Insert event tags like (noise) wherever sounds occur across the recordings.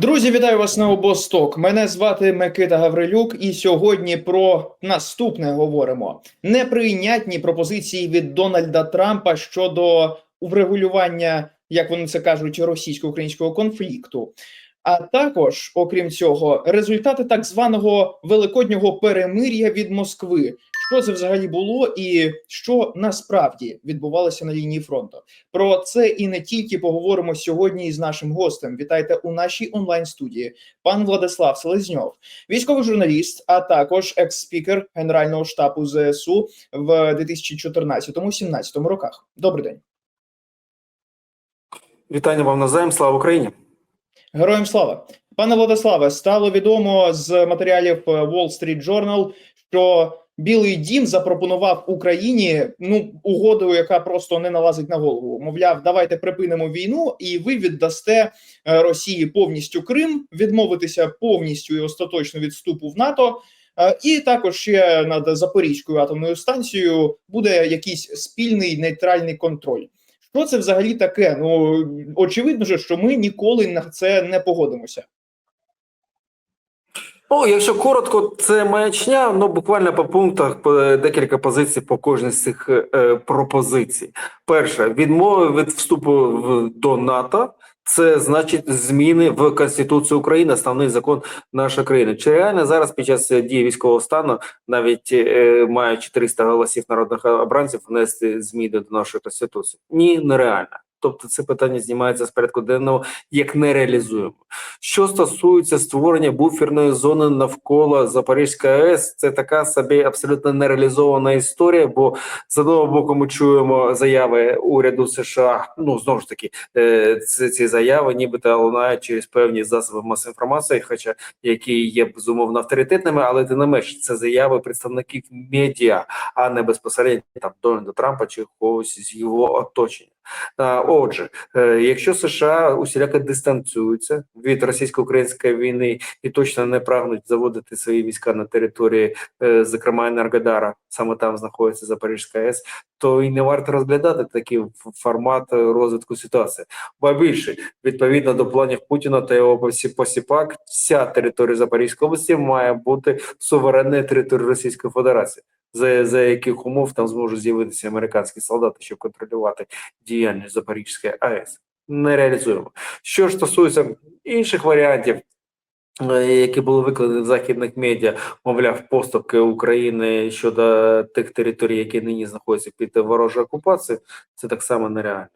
Друзі, вітаю вас на обосток. Мене звати Микита Гаврилюк, і сьогодні про наступне говоримо: неприйнятні пропозиції від Дональда Трампа щодо врегулювання, як вони це кажуть, російсько-українського конфлікту. А також, окрім цього, результати так званого великоднього перемир'я від Москви. Що це взагалі було, і що насправді відбувалося на лінії фронту? Про це і не тільки поговоримо сьогодні із нашим гостем. Вітайте у нашій онлайн студії пан Владислав Селезньов, військовий журналіст, а також екс-спікер Генерального штабу ЗСУ в 2014-17 роках. Добрий день, Вітання вам навзаєм. Слава Україні. героям слава, пане Владиславе. Стало відомо з матеріалів Wall Street Journal, що Білий Дім запропонував Україні ну угоду, яка просто не налазить на голову. Мовляв, давайте припинимо війну, і ви віддасте е, Росії повністю Крим, відмовитися повністю і остаточно від вступу в НАТО. Е, І також ще над Запорізькою атомною станцією буде якийсь спільний нейтральний контроль. Що це взагалі таке? Ну очевидно, же, що ми ніколи на це не погодимося. Ну, якщо коротко, це маячня, ну буквально по пунктах по декілька позицій по кожній з цих е, пропозицій. Перше, відмови від вступу в до НАТО. Це значить зміни в Конституцію України, основний закон нашої країни. Чи реально зараз під час дії військового стану, навіть е, маючи 300 голосів народних обранців, внести зміни до нашої конституції? Ні, нереально. Тобто це питання знімається з порядку денного як нереалізуємо. Що стосується створення буферної зони навколо Запорізької АЕС, це така собі абсолютно нереалізована історія. Бо з одного боку ми чуємо заяви уряду США. Ну знову ж таки, е, ці, ці заяви, нібито лунають через певні засоби масової інформації, хоча які є безумовно авторитетними, але ти не менш це заяви представників медіа, а не безпосередньо там Дональда Трампа чи когось з його оточення. Отже, е, якщо США усіляко дистанціюються від російсько-української війни і точно не прагнуть заводити свої війська на території, е, зокрема Енергодара, саме там знаходиться Запорізька АЕС, то і не варто розглядати такий формат розвитку ситуації. Ба більше відповідно до планів Путіна та його посі- посіпак, вся територія Запорізької області має бути суверенною територією Російської Федерації. За, за яких умов там зможуть з'явитися американські солдати, щоб контролювати діяльність Запорізької АЕС. Не реалізуємо. Що ж стосується інших варіантів, е, які були викладені в західних медіа, мовляв, поступки України щодо тих територій, які нині знаходяться під ворожою окупацією, це так само нереально.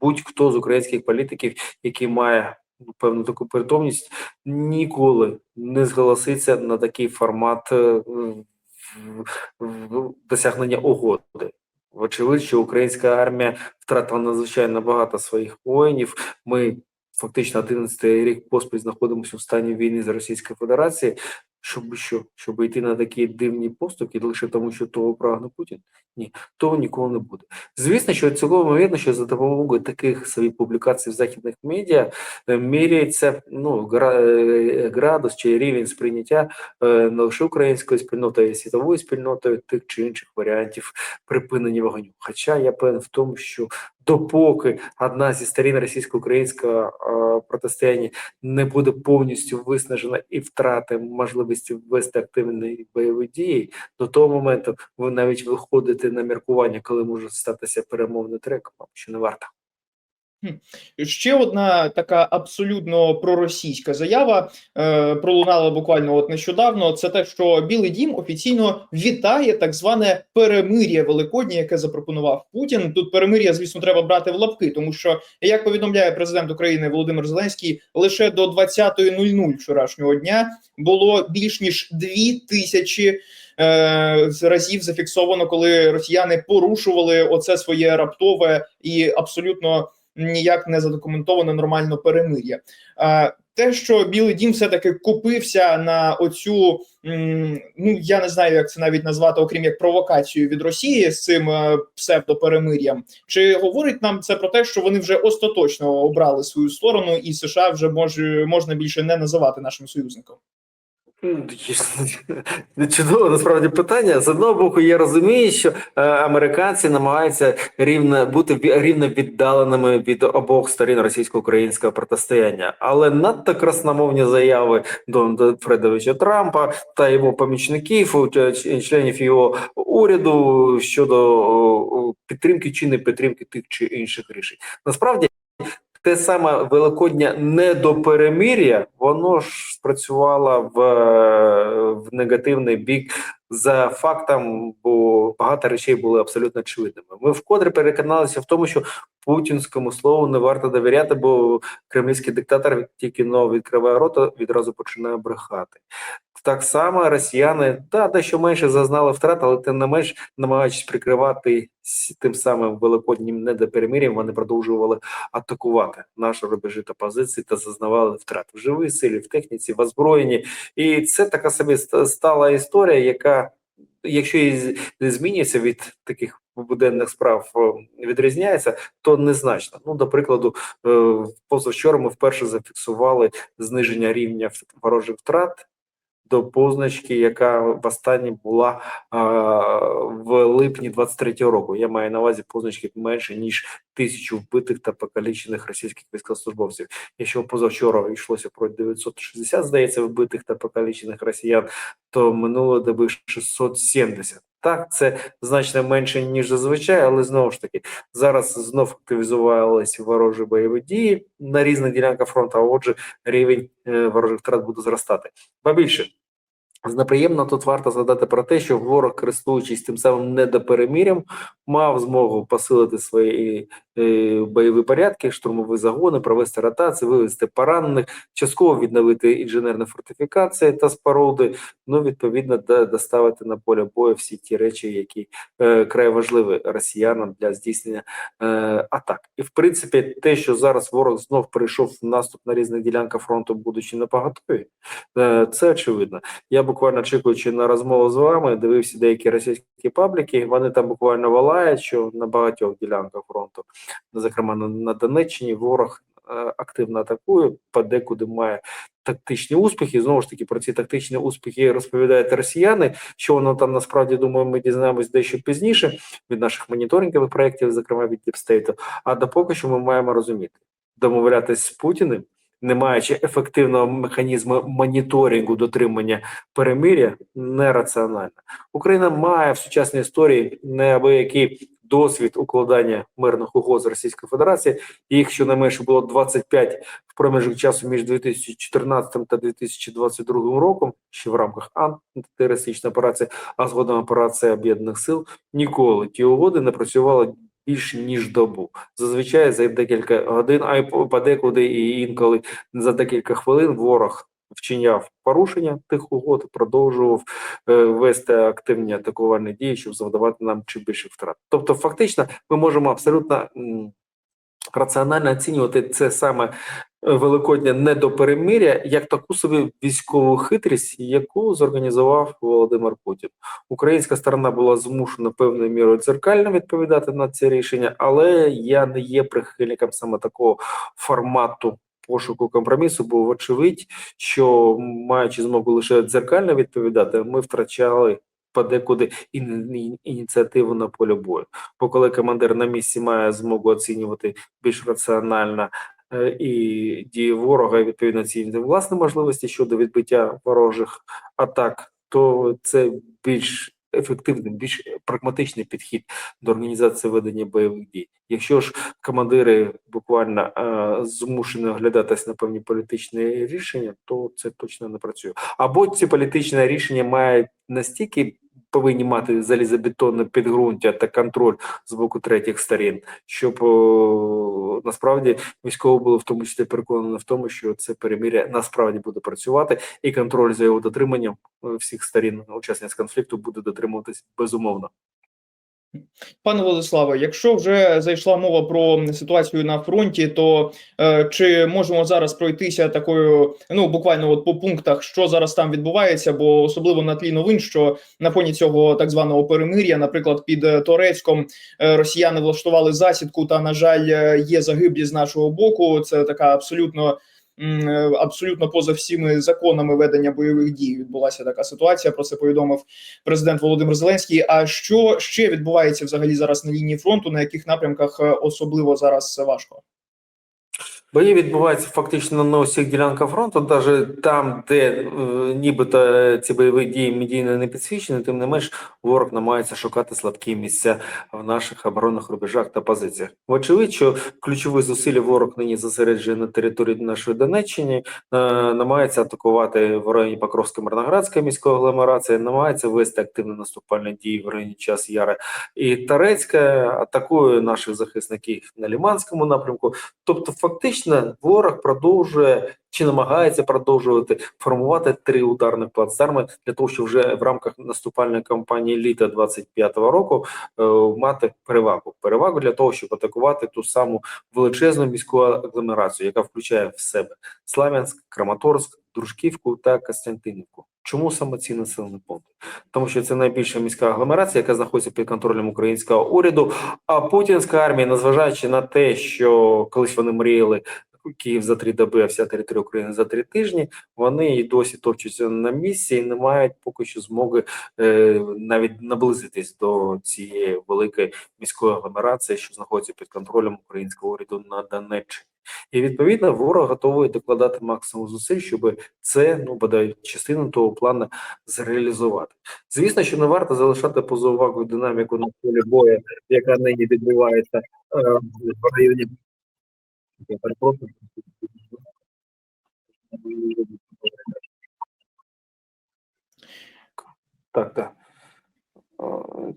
Будь-хто з українських політиків, який має ну, певну таку притомність, ніколи не зголоситься на такий формат е, досягнення угоди. Вочевидь, що українська армія втратила надзвичайно багато своїх воїнів. Ми фактично 11 рік поспіль знаходимося в стані війни з Російською Федерацією. Щоб що? Щоб йти на такі дивні поступки лише тому, що того прагне Путін? Ні, того ніколи не буде. Звісно, що цілком ймовірно, що за допомогою таких собі публікацій в західних медіа е, міряється ну, е, градус чи рівень сприйняття е, не лише української спільноти, а й світовою спільнотою тих чи інших варіантів припинення вогню. Хоча я певен в тому, що допоки одна зі сторін російсько-українського е, протистояння не буде повністю виснажена і втрати можливості ввести активні бойові дії, до того моменту ви навіть виходите на міркування, коли може статися перемовний трек, що не варто. Ще одна така абсолютно проросійська заява е, пролунала буквально от нещодавно. Це те, що Білий Дім офіційно вітає так зване перемир'я Великоднє, яке запропонував Путін. Тут перемир'я, звісно, треба брати в лапки, тому що як повідомляє президент України Володимир Зеленський, лише до 20.00 вчорашнього дня було більш ніж дві тисячі. е, Разів зафіксовано, коли росіяни порушували оце своє раптове і абсолютно ніяк не задокументоване нормально перемир'я. Те, що Білий Дім все-таки купився на оцю, ну я не знаю, як це навіть назвати, окрім як провокацію від Росії з цим е, псевдоперемир'ям, чи говорить нам це про те, що вони вже остаточно обрали свою сторону, і США вже може можна більше не називати нашим союзником? М, (laughs) Чудове насправді питання. З одного боку, я розумію, що е, американці намагаються рівно бути рівно віддаленими від обох сторін російсько-українського протистояння, але надто красномовні заяви Дональда Фредовича Трампа та його помічників, ч- членів його уряду щодо підтримки чи не підтримки тих чи інших рішень. Насправді. Те саме великодня недоперемир'я, воно ж спрацювало в, в негативний бік за фактом, бо багато речей були абсолютно очевидними. Ми вкотре переконалися в тому, що путінському слову не варто довіряти, бо кремлівський диктатор тільки но відкриває рота, відразу починає брехати. Так само росіяни та дещо менше зазнали втрат, але тим не менш, намагаючись прикривати тим самим великоднім недоперемир'ям, вони продовжували атакувати наші рубежі та позиції та зазнавали втрат в живій силі, в техніці, в озброєнні. І це така собі стала історія, яка, якщо і не змінюється від таких буденних справ, відрізняється, то незначно. Ну, до прикладу, е, позавчора ми вперше зафіксували зниження рівня ворожих втрат. До позначки, яка востаннє була а, в липні 23-го року. Я маю на увазі позначки менше ніж тисячу вбитих та покалічених російських військовослужбовців. Якщо позавчора йшлося про 960, здається, вбитих та покалічених росіян, то минулої доби 670. Так, це значно менше ніж зазвичай, але знову ж таки зараз знов активізувалися ворожі бойові дії на різних ділянках фронту. А отже, рівень е, ворожих втрат буде зростати. Ба більше неприємно тут варто згадати про те, що ворог, користуючись тим самим недоперемір'ям, мав змогу посилити свої е, бойові порядки, штурмові загони, провести ротації, вивести поранених, частково відновити інженерні фортифікації та споруди. Ну відповідно доставити на поле бою всі ті речі, які е, край важливі росіянам для здійснення е, атак. І в принципі, те, що зараз ворог знов перейшов в наступ на різних ділянках фронту, будучи на поготові, е, це очевидно. Я буквально чекаючи на розмову з вами, дивився деякі російські пабліки. Вони там буквально валають, що на багатьох ділянках фронту, зокрема на, Донеччині, ворог е, активно атакує, подекуди має тактичні успіхи. Знову ж таки, про ці тактичні успіхи розповідають росіяни. Що воно там насправді думаю, ми дізнаємось дещо пізніше від наших моніторингових проєктів, зокрема від Діпстейту. А допоки що ми маємо розуміти, домовлятись з Путіним не маючи ефективного механізму моніторингу дотримання перемиря, нераціонально. Україна має в сучасній історії неабиякий досвід укладання мирних угод з Російською Федерацією. Їх щонайменше було 25 в проміжок часу між 2014 та 2022 роком, ще в рамках антитерористичної операції, а згодом операція об'єднаних сил. Ніколи ті угоди не працювали більше ніж добу. Зазвичай за декілька годин, а й по- подекуди і інколи за декілька хвилин ворог вчиняв порушення тих угод, продовжував е, вести активні атакувальні дії, щоб завдавати нам чи більше втрат. Тобто, фактично, ми можемо абсолютно раціонально оцінювати це саме великодня недоперемиря як таку собі військову хитрість, яку зорганізував Володимир Путін. Українська сторона була змушена певною мірою дзеркально відповідати на це рішення, але я не є прихильником саме такого формату. Пошуку компромісу, бо вочевидь, що маючи змогу лише дзеркально відповідати, ми втрачали подекуди іні- ініціативу на полі бою. Бо коли командир на місці має змогу оцінювати більш раціонально і дії ворога, відповідно оцінювати власні можливості щодо відбиття ворожих атак, то це більш ефективний, більш прагматичний підхід до організації ведення бойових дій. Якщо ж командири буквально е, змушені оглядатись на певні політичні рішення, то це точно не працює. Або ці політичні рішення мають настільки повинні мати залізобетонне підґрунтя та контроль з боку третіх сторін, щоб о, насправді військово було в тому числі переконано в тому, що це перемиря насправді буде працювати, і контроль за його дотриманням е, всіх сторін учасниць конфлікту буде дотримуватись безумовно. Пане Владиславе, якщо вже зайшла мова про ситуацію на фронті, то е, чи можемо зараз пройтися такою, ну буквально от по пунктах, що зараз там відбувається, бо особливо на тлі новин, що на фоні цього так званого перемир'я, наприклад, під е, Торецьком е, росіяни влаштували засідку, та на жаль, е, є загиблі з нашого боку. Це така абсолютно абсолютно поза всіми законами ведення бойових дій відбулася така ситуація. Про це повідомив президент Володимир Зеленський. А що ще відбувається взагалі зараз на лінії фронту? На яких напрямках е, особливо зараз важко? Бої відбуваються фактично на усіх ділянках фронту, навіть там, де е, нібито ці бойові дії медійно не підсвічені, тим не менш ворог намагається шукати слабкі місця в наших оборонних рубежах та позиціях. Вочевидь, що ключові зусилля ворог нині зосереджує на території нашої Донеччини, е, намагається атакувати в районі Покровська Мирноградська міської агломерації, намагається вести активні наступальні дії в районі час Яра і Тарецька, атакує наших захисників на Ліманському напрямку. Тобто, фактично, ворог продовжує чи намагається продовжувати формувати три ударних плацдарми для того, щоб вже в рамках наступальної кампанії літа 25-го року е, мати перевагу. Перевагу для того, щоб атакувати ту саму величезну міську агломерацію, яка включає в себе Славянськ, Краматорськ, Дружківку та Костянтинівку. Чому саме ці населені пункти? Тому що це найбільша міська агломерація, яка знаходиться під контролем українського уряду. А путінська армія, незважаючи на те, що колись вони мріяли Київ за три доби, а вся територія України за три тижні, вони і досі товчуться на місці і не мають поки що змоги е, навіть наблизитись до цієї великої міської агломерації, що знаходиться під контролем українського уряду на Донеччині. І відповідно ворог готовий докладати максимум зусиль, щоб це ну бодай частину того плану зреалізувати. Звісно, що не варто залишати поза увагою динаміку на полі бою, яка нині відбувається е, в районі. Я. Так, так.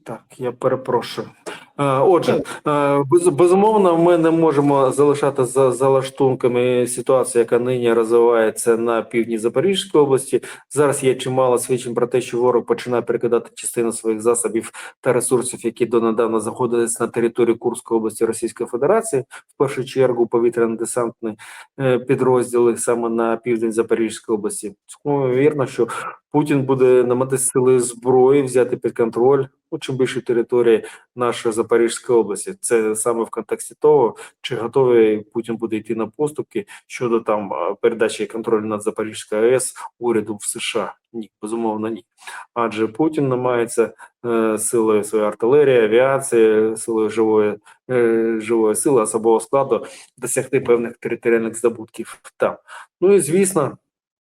Так, я перепрошую. Е, Отже, е, безумовно, ми не можемо залишати за залаштунками ситуацію, яка нині розвивається на півдні Запорізької області. Зараз є чимало свідчень про те, що ворог починає перекидати частину своїх засобів та ресурсів, які донедавна знаходились на території Курської області Російської Федерації. В першу чергу повітряно-десантні е, підрозділи саме на південь Запорізької області. Тому вірно, що Путін буде намагатися сили зброї взяти під контроль ну, чим більше території нашої Запорізької області. Це саме в контексті того, чи готовий Путін буде йти на поступки щодо там передачі контролю над Запорізькою АЕС уряду в США. Ні, безумовно, ні. Адже Путін намагається е, силою своєї артилерії, авіації, силою живої е, живої сили, особового складу досягти певних територіальних здобутків там. Ну і звісно,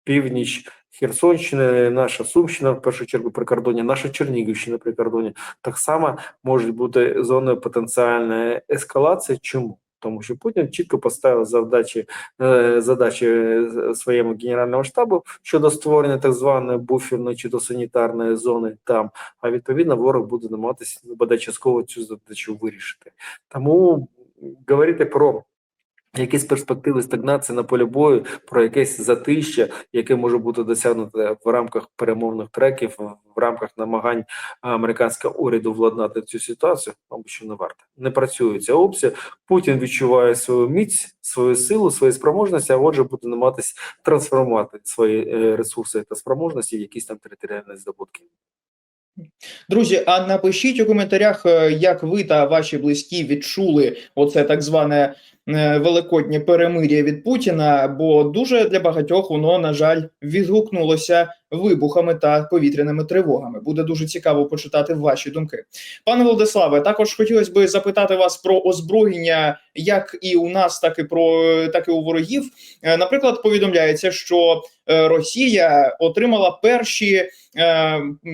північ. Херсонщина, наша Сумщина, в першу чергу прикордоння, наша Чернігівщина прикордоння так само можуть бути зоною потенціальної ескалації. Чому? Тому що Путін чітко поставив завдачі е, задачі е, своєму генеральному штабу щодо створення так званої буферної чи до санітарної зони там. А відповідно ворог буде намагатися ну, бодай частково цю задачу вирішити. Тому говорити про якісь перспективи стагнації на полі бою, про якесь затища, яке може бути досягнуте в рамках перемовних треків, в рамках намагань американського уряду владнати цю ситуацію, мабуть, що не варто. Не працює ця опція. Путін відчуває свою міць, свою силу, свої спроможності, а отже, буде намагатись трансформувати свої е, ресурси та спроможності якісь там територіальні здобутки. Друзі, а напишіть у коментарях, е, як ви та ваші близькі відчули оце так зване великоднє перемир'я від Путіна, бо дуже для багатьох воно, на жаль, відгукнулося вибухами та повітряними тривогами. Буде дуже цікаво почитати ваші думки. Пане Владиславе, також хотілося б запитати вас про озброєння, як і у нас, так і про так і у ворогів. Е, Наприклад, повідомляється, що е, Росія отримала перші е,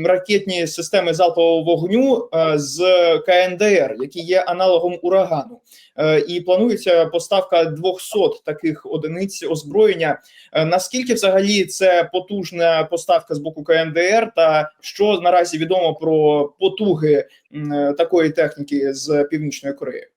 ракетні системи залпового вогню е, з КНДР, які є аналогом урагану, Е, і планується поставка 200 таких одиниць озброєння. Е, Наскільки взагалі це потужна поставка з боку КНДР, та що наразі відомо про потуги е, такої техніки з північної Кореї?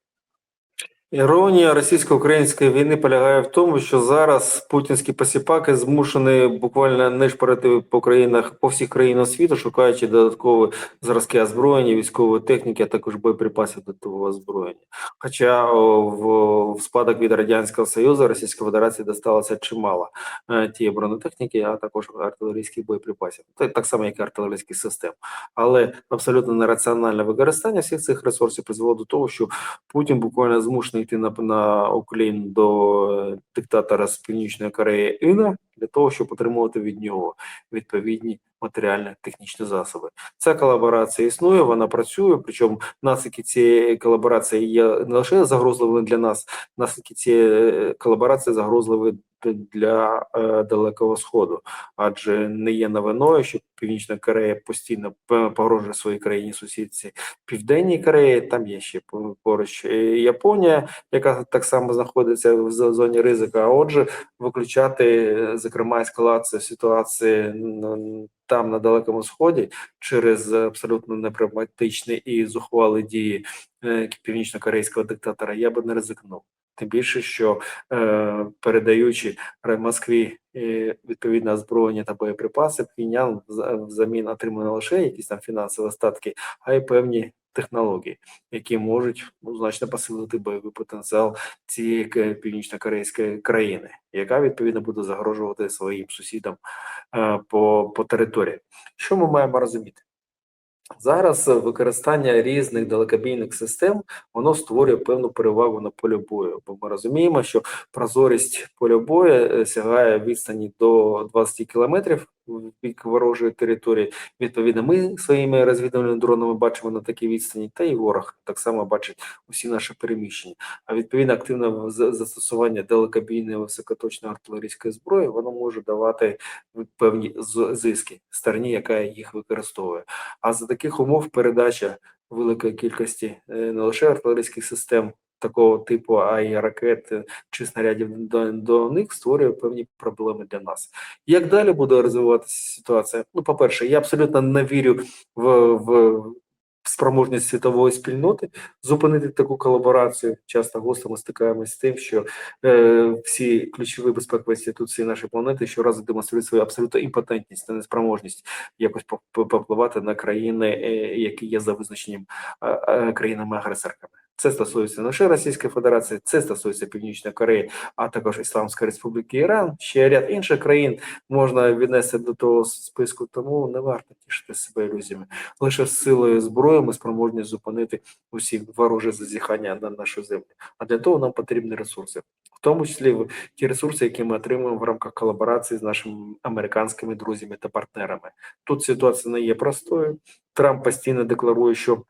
Іронія російсько-української війни полягає в тому, що зараз путінські посіпаки змушені буквально нишпорити по країнах по всіх країнах світу, шукаючи додаткові зразки озброєння, військової техніки, а також боєприпасів до того озброєння. Хоча в в спадок від радянського союзу Російської Федерації досталося чимало е, тієї бронетехніки, а також артилерійських боєприпасів, так само як і артилерійських систем. Але абсолютно нераціональне використання всіх цих ресурсів призвело до того, що Путін буквально змушений йти на, на уклін до диктатора з Північної Кореї Іна для того, щоб отримувати від нього відповідні матеріально-технічні засоби. Ця колаборація існує, вона працює. Причому наслідки цієї колаборації є не лише загрозливими для нас, наслідки цієї е, колаборації загрозливі для е, далекого сходу, адже не є новиною, що Північна Корея постійно погрожує своїй країні сусідці Південній Кореї. Там є ще поруч е, Японія, яка так само знаходиться в зоні ризика. А отже, виключати, е, зокрема, ескалацію ситуації там на далекому сході через абсолютно непрагматичні і зухвали дії е, північно-корейського диктатора, я би не ризикнув. Тим більше, що е, передаючи Москві е, відповідне озброєння та боєприпаси, вза- взамін отримує не лише якісь там фінансові статки, а й певні технології, які можуть ну, значно посилити бойовий потенціал цієї північно-корейської країни, яка відповідно буде загрожувати своїм сусідам е, по, по території. Що ми маємо розуміти? Зараз е, використання різних далекобійних систем воно створює певну перевагу на полі бою. Бо ми розуміємо, що прозорість поля бою е, сягає відстані до 20 кілометрів в бік ворожої території. Відповідно, ми своїми розвідувальними дронами бачимо на такій відстані, та і ворог так само бачить усі наші переміщення. А відповідно, активне застосування далекобійної високоточної артилерійської зброї воно може давати певні зиски стороні, яка їх використовує. А за таких умов передача великої кількості е, не лише артилерійських систем такого типу, а й ракет е, чи снарядів до, до них створює певні проблеми для нас. Як далі буде розвиватися ситуація? Ну, по-перше, я абсолютно не вірю в, в спроможність світової спільноти зупинити таку колаборацію. Часто густо ми стикаємося з тим, що е, всі ключові безпекові інституції нашої планети щоразу демонструють свою абсолютну імпотентність та неспроможність якось поп- поп- попливати на країни, е, які є за визначенням е, е, країнами-агресорками. Це стосується не лише Російської Федерації, це стосується Північної Кореї, а також Ісламської Республіки Іран, ще ряд інших країн можна віднести до того списку, тому не варто тішити себе ілюзіями. Лише силою зброї ми спроможні зупинити усі ворожі зазіхання на нашу землю. А для того нам потрібні ресурси, в тому числі ті ресурси, які ми отримуємо в рамках колаборації з нашими американськими друзями та партнерами. Тут ситуація не є простою. Трамп постійно декларує, що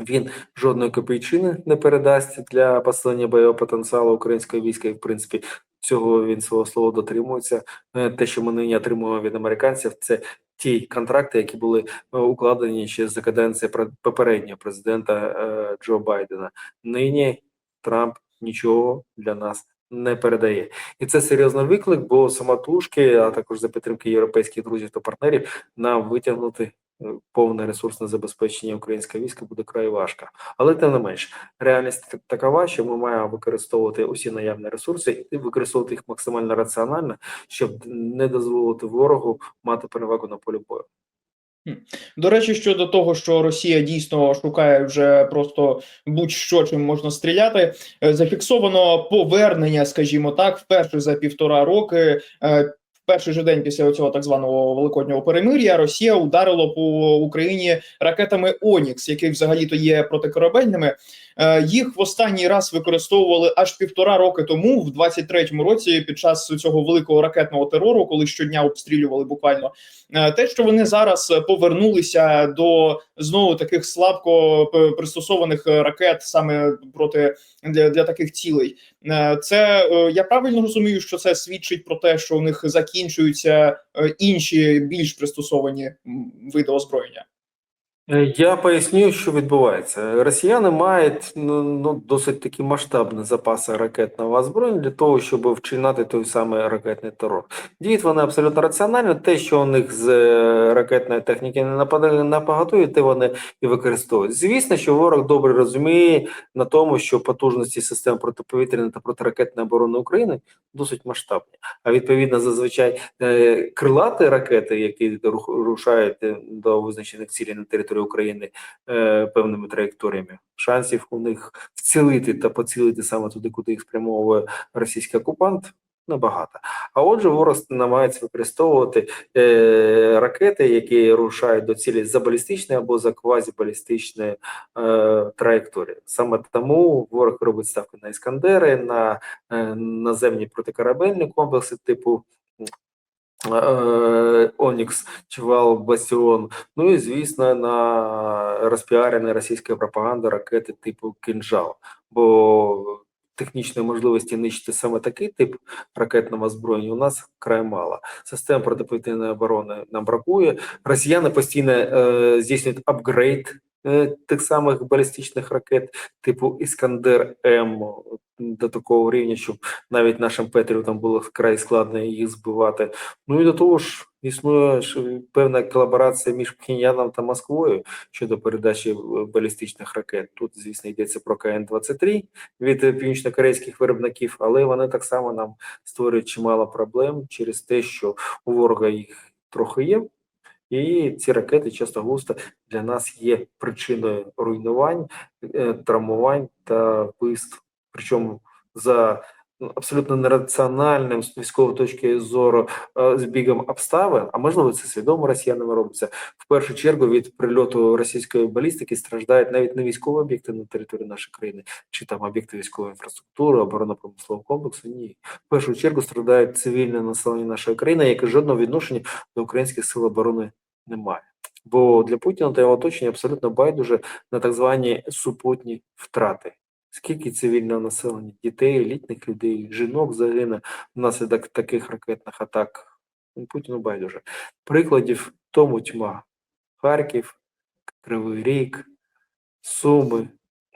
він жодної копійчини не передасть для посилення бойового потенціалу українського війська, і в принципі цього він свого слова дотримується. Е, Те, що ми нині отримуємо від американців, це ті контракти, які були е, укладені ще за каденції попереднього президента е, Джо Байдена. Нині Трамп нічого для нас не передає, і це серйозний виклик, бо самотужки, а також за підтримки європейських друзів та партнерів, нам витягнути повне ресурсне забезпечення українського війська буде край важко. Але тим не менш, реальність так- такова, що ми маємо використовувати усі наявні ресурси і використовувати їх максимально раціонально, щоб не дозволити ворогу мати перевагу на полі бою. До речі, щодо того, що Росія дійсно шукає вже просто будь-що чим можна стріляти, е, зафіксовано повернення, скажімо так, вперше за півтора роки. Перший же день після цього так званого великоднього перемир'я Росія ударила по Україні ракетами Онікс, які взагалі-то є протикорабельними. Е, Їх в останній раз використовували аж півтора роки тому, в 23-му році, під час цього великого ракетного терору, коли щодня обстрілювали буквально Е, те, що вони зараз е, повернулися до знову таких слабко пристосованих ракет саме проти для, для таких цілей, це я правильно розумію, що це свідчить про те, що у них закінчуються інші більш пристосовані види озброєння. Е, Я поясню, що відбувається. Росіяни мають ну, ну, досить такі масштабні запаси ракетного озброєння для того, щоб вчинати той самий ракетний терор. Діють вони абсолютно раціонально. Те, що у них з е, ракетної техніки не нападає на поготові, те вони і використовують. Звісно, що ворог добре розуміє на тому, що потужності систем протиповітряної та протиракетної оборони України досить масштабні. А відповідно, зазвичай е, крилаті ракети, які рушають до визначених цілей на території території України е, певними траєкторіями. Шансів у них вцілити та поцілити саме туди, куди їх спрямовує російський окупант. Небагато. А отже, ворог намагається використовувати е, ракети, які рушають до цілі за балістичною або за квазібалістичною е, траєкторії. Саме тому ворог робить ставки на іскандери, на е, наземні протикорабельні комплекси типу Онікс чи Вал Бастіон. Ну і звісно, на розпіарені російська пропаганда ракети типу Кінжал. Бо технічної можливості нищити саме такий тип ракетного озброєння у нас край мало. Систем протиповітряної оборони нам бракує. Росіяни постійно е, здійснюють апгрейд тих самих балістичних ракет, типу Іскандер М до такого рівня, щоб навіть нашим Петріотам було вкрай складно їх збивати. Ну і до того ж, існує певна колаборація між Пхеньяном та Москвою щодо передачі е, балістичних ракет. Тут, звісно, йдеться про КН-23 від е, північнокорейських виробників, але вони так само нам створюють чимало проблем через те, що у ворога їх трохи є. І ці ракети часто густо для нас є причиною руйнувань, е, травмувань та вбивств. Причому за абсолютно нераціональним з військової точки зору е, збігом обставин, а можливо, це свідомо росіянами робиться. В першу чергу від прильоту російської балістики страждають навіть не військові об'єкти на території нашої країни, чи там об'єкти військової інфраструктури, оборонно-промислового комплексу. Ні, в першу чергу страждають цивільне населення нашої країни, яке жодного відношення до українських сил оборони немає. Бо для Путіна та його оточення абсолютно байдуже на так звані супутні втрати. Скільки цивільного населення, дітей, літніх людей, жінок загине внаслідок таких ракетних атак? Ну, Путіну байдуже. Прикладів тому тьма. Харків, Кривий Ріг, Суми,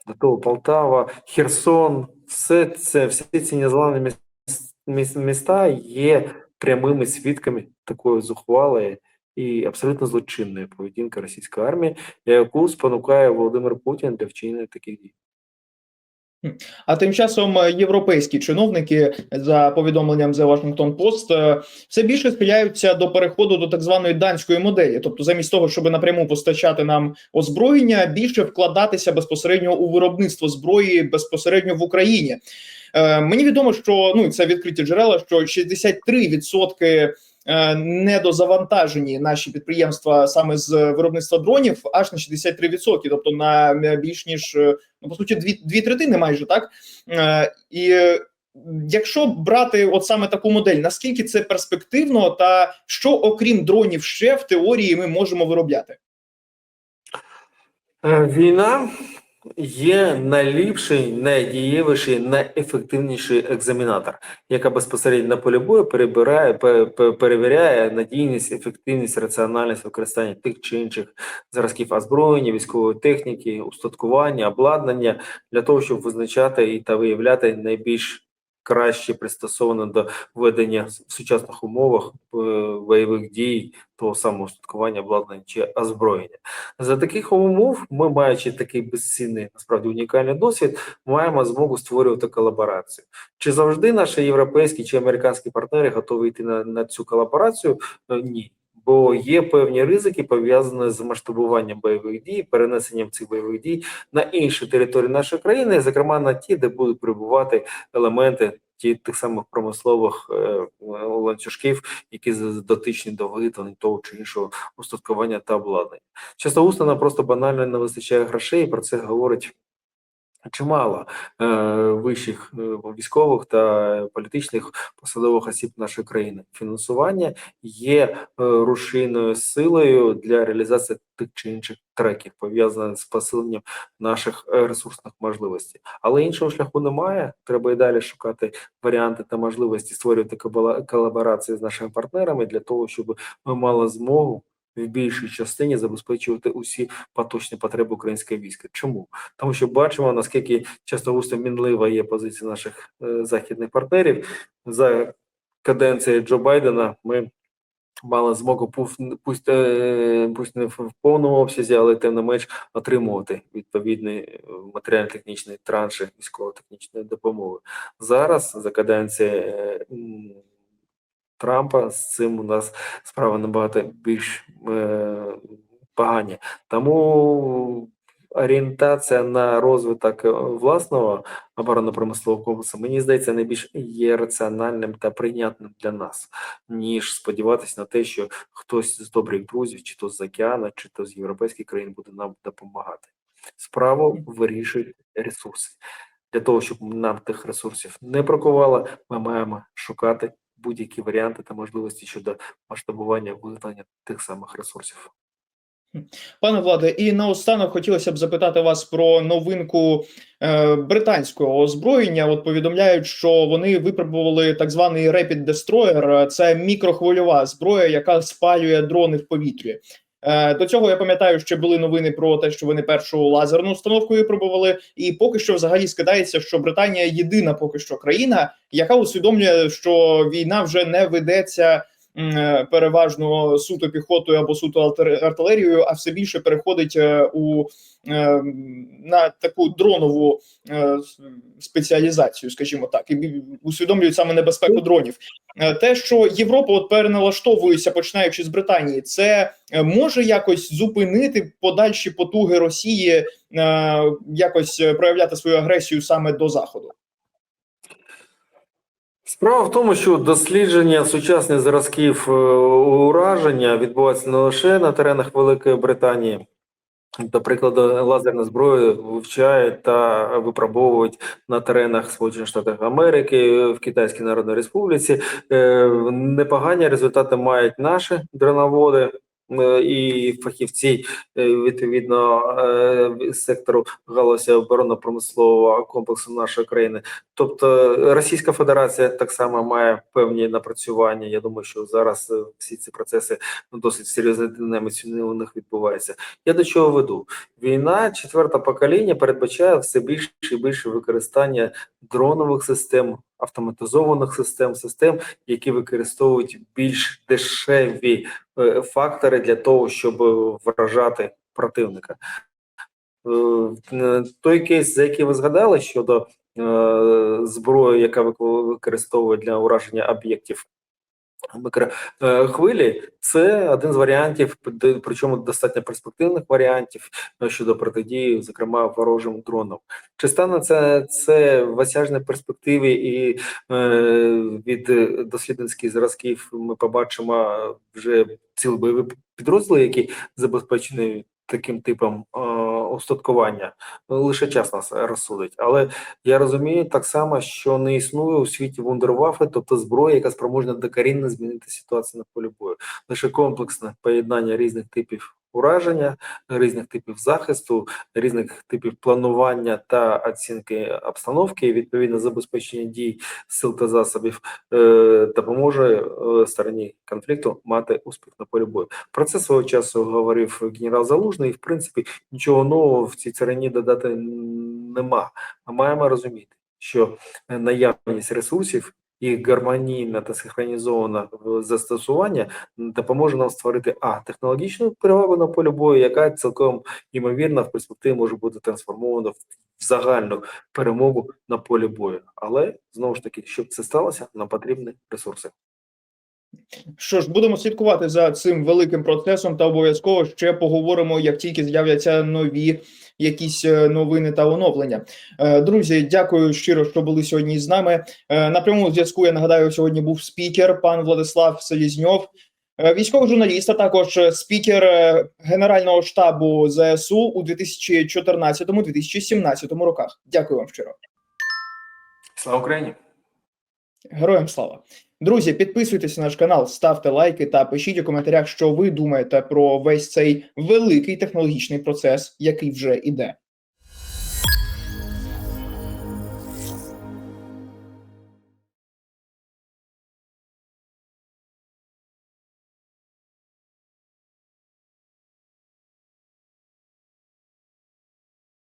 до того Полтава, Херсон. Все це, всі ці незламні міс- міс- міста є прямими свідками такої зухвалої і абсолютно злочинної поведінки російської армії, яку спонукає Володимир Путін для вчинення таких дій. А тим часом е, європейські чиновники, за повідомленням The Washington Post, е, все більше схиляються до переходу до так званої данської моделі, тобто, замість того, щоб напряму постачати нам озброєння, більше вкладатися безпосередньо у виробництво зброї безпосередньо в Україні. Е, мені відомо, що ну це відкриті джерела, що 63% е, недозавантажені наші підприємства саме з виробництва дронів, аж на 63%, тобто на е, більш ніж е, ну по суті дві, дві третини, майже так. Е, і е, якщо брати от саме таку модель, наскільки це перспективно, та що окрім дронів ще в теорії ми можемо виробляти? Е, Війна є найліпший, найдієвіший, найефективніший екзамінатор, яка безпосередньо на полі бою перебирає, пе- пе- перевіряє надійність, ефективність, раціональність використання тих чи інших зразків озброєння, військової техніки, устаткування, обладнання для того, щоб визначати і та виявляти найбільш краще пристосовано до ведення в сучасних умовах е, бойових дій того самого устаткування, обладнання чи озброєння. За таких умов, ми, маючи такий безцінний, насправді унікальний досвід, маємо змогу створювати колаборацію. Чи завжди наші європейські чи американські партнери готові йти на, на цю колаборацію? Е, Ні. Бо є певні ризики пов'язані з масштабуванням бойових дій, перенесенням цих бойових дій на інші території нашої країни, зокрема на ті, де будуть прибувати елементи ті тих самих промислових е, ланцюжків, які дотичні до виготовлення того чи іншого устаткування та обладнання. Часто густо нам просто банально не вистачає грошей, і про це говорить чимало е, вищих е, військових та політичних посадових осіб нашої країни. Фінансування є е, рушійною силою для реалізації тих чи інших треків, пов'язаних з посиленням наших ресурсних можливостей. Але іншого шляху немає. Треба і далі шукати варіанти та можливості створювати колаборації з нашими партнерами для того, щоб ми мали змогу в більшій частині забезпечувати усі поточні потреби українського війська. Чому? Тому що бачимо наскільки часто густо мінлива є позиція наших е, західних партнерів за каденції Джо Байдена. Ми мали змогу пусть, е, пусть не в повному обсязі, але тим не менш отримувати відповідні е, матеріально-технічні транші військово-технічної допомоги. Зараз за каденції Трампа з цим у нас справа набагато більш е, погані. Тому орієнтація на розвиток е, власного оборонно-промислового комплексу, мені здається, найбільш є раціональним та прийнятним для нас, ніж сподіватися на те, що хтось з добрих друзів, чи то з океану, чи то з європейських країн буде нам допомагати. Справу вирішують ресурси. Для того, щоб нам тих ресурсів не бракувало, ми маємо шукати будь-які варіанти та можливості щодо масштабування виготовлення тих самих ресурсів. Пане Владе, і наостанок хотілося б запитати вас про новинку е, британського озброєння. От повідомляють, що вони випробували так званий Rapid Destroyer. Це мікрохвильова зброя, яка спалює дрони в повітрі. Е, до цього я пам'ятаю, що були новини про те, що вони першу лазерну установку випробували, і поки що взагалі скидається, що Британія єдина поки що країна, яка усвідомлює, що війна вже не ведеться переважно суто піхотою або суто артилерією, а все більше переходить е, у е, на таку дронову е, спеціалізацію, скажімо так, і усвідомлюють саме небезпеку дронів. Е, Те, що Європа от переналаштовується, починаючи з Британії, це е, може якось зупинити подальші потуги Росії, е, якось е, проявляти свою агресію саме до заходу. Справа в тому, що дослідження сучасних зразків е, ураження відбувається не лише на теренах Великої Британії. До прикладу, лазерну зброю вивчають та випробовують на теренах Сполучених Штатів Америки в Китайській Народній Республіці. Е, Непогані результати мають наші дроноводи. Е, І фахівці е, відповідно е, сектору галузі оборонно-промислового комплексу нашої країни. Тобто Російська Федерація так само має певні напрацювання. Я думаю, що зараз всі ці процеси ну, досить серйозно динаміці у них відбуваються. Я до чого веду? Війна четверте покоління передбачає все більше і більше використання дронових систем, автоматизованих систем, систем, які використовують більш дешеві е, фактори для того, щоб вражати противника. Е, Той кейс, за який ви згадали щодо е, зброї, яка використовує для ураження об'єктів мікрохвилі, це один з варіантів, причому достатньо перспективних варіантів е, щодо протидії, зокрема ворожим дронам. Чи стане це, це в осяжній перспективі і е, від е, дослідницьких зразків ми побачимо вже цілі бойові підрозділи, які забезпечені таким типом е, устаткування. Лише час нас розсудить. Але я розумію так само, що не існує у світі вундервафи, тобто зброя, яка спроможна докорінно змінити ситуацію на полі бою. Лише комплексне поєднання різних типів ураження, різних типів захисту, різних типів планування та оцінки обстановки, і відповідно забезпечення дій сил та засобів е, допоможе е, стороні конфлікту мати успіх на полі бою. Про це свого часу говорив генерал Залужний, і в принципі нічого нового в цій царині додати нема. Ми маємо розуміти, що е, наявність ресурсів і гармонійне та синхронізоване застосування допоможе нам створити а технологічну перевагу на полі бою, яка цілком імовірно в перспективі може бути трансформована в в загальну перемогу на полі бою. Але знову ж таки, щоб це сталося, нам потрібні ресурси. Що ж, будемо слідкувати за цим великим процесом та обов'язково ще поговоримо, як тільки з'являться нові якісь е, новини та оновлення. Е, Друзі, дякую щиро, що були сьогодні з нами. Е, На прямому зв'язку я нагадаю, сьогодні був спікер пан Владислав Селізньов, військовий журналіст, а також спікер Генерального штабу ЗСУ у 2014-2017 роках. Дякую вам щиро. Слава Україні! Героям слава. Друзі, підписуйтесь на наш канал, ставте лайки та пишіть у коментарях, що ви думаєте про весь цей великий технологічний процес, який вже іде.